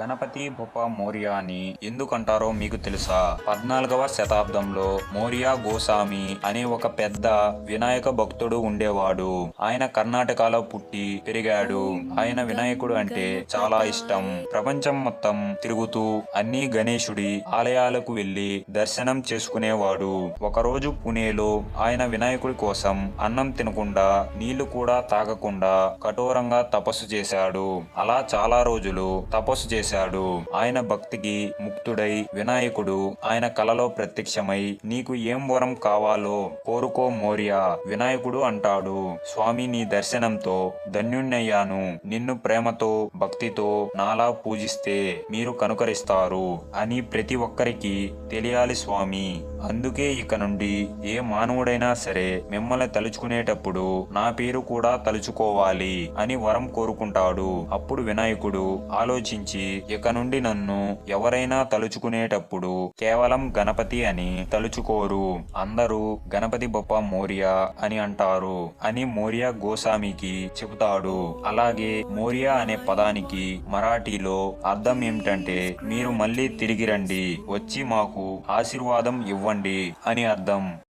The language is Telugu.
గణపతి బొప్ప మౌర్య అని ఎందుకంటారో మీకు తెలుసా? పద్నాలుగవ శతాబ్దంలో మౌర్య గోస్వామి అనే ఒక పెద్ద వినాయక భక్తుడు ఉండేవాడు. ఆయన కర్ణాటకలో పుట్టి పెరిగాడు. ఆయన వినాయకుడు అంటే చాలా ఇష్టం. ప్రపంచం మొత్తం తిరుగుతూ అన్ని గణేశుడి ఆలయాలకు వెళ్ళి దర్శనం చేసుకునేవాడు. ఒకరోజు పుణేలో ఆయన వినాయకుడి కోసం అన్నం తినకుండా నీళ్ళు కూడా తాగకుండా కఠోరంగా తపస్సు చేశాడు. అలా చాలా రోజులు తపస్సు చేశాడు. ఆయన భక్తికి ముక్తుడై వినాయకుడు ఆయన కలలో ప్రత్యక్షమై నీకు ఏం వరం కావాలో కోరుకో మౌర్య వినాయకుడు అంటాడు. స్వామి నీ దర్శనంతో ధన్యుణ్ణయ్యాను. నిన్ను ప్రేమతో భక్తితో నాలా పూజిస్తే మీరు కనుకరిస్తారు అని ప్రతి ఒక్కరికి తెలియాలి స్వామి. అందుకే ఇక నుండి ఏ మానవుడైనా సరే మిమ్మల్ని తలుచుకునేటప్పుడు నా పేరు కూడా తలుచుకోవాలి అని వరం కోరుకుంటాడు. అప్పుడు వినాయకుడు ఆలోచించి ఇక నుండి నన్ను ఎవరైనా తలుచుకునేటప్పుడు కేవలం గణపతి అని తలుచుకోరు. అందరూ గణపతి బొప్ప మోరియా అని అంటారు అని మోరియా గోస్వామికి చెబుతాడు. అలాగే మోరియా అనే పదానికి మరాఠీలో అర్థం ఏమిటంటే మీరు మళ్ళీ తిరిగి రండి వచ్చి మాకు ఆశీర్వాదం ఇవ్వండి. అని అర్థం.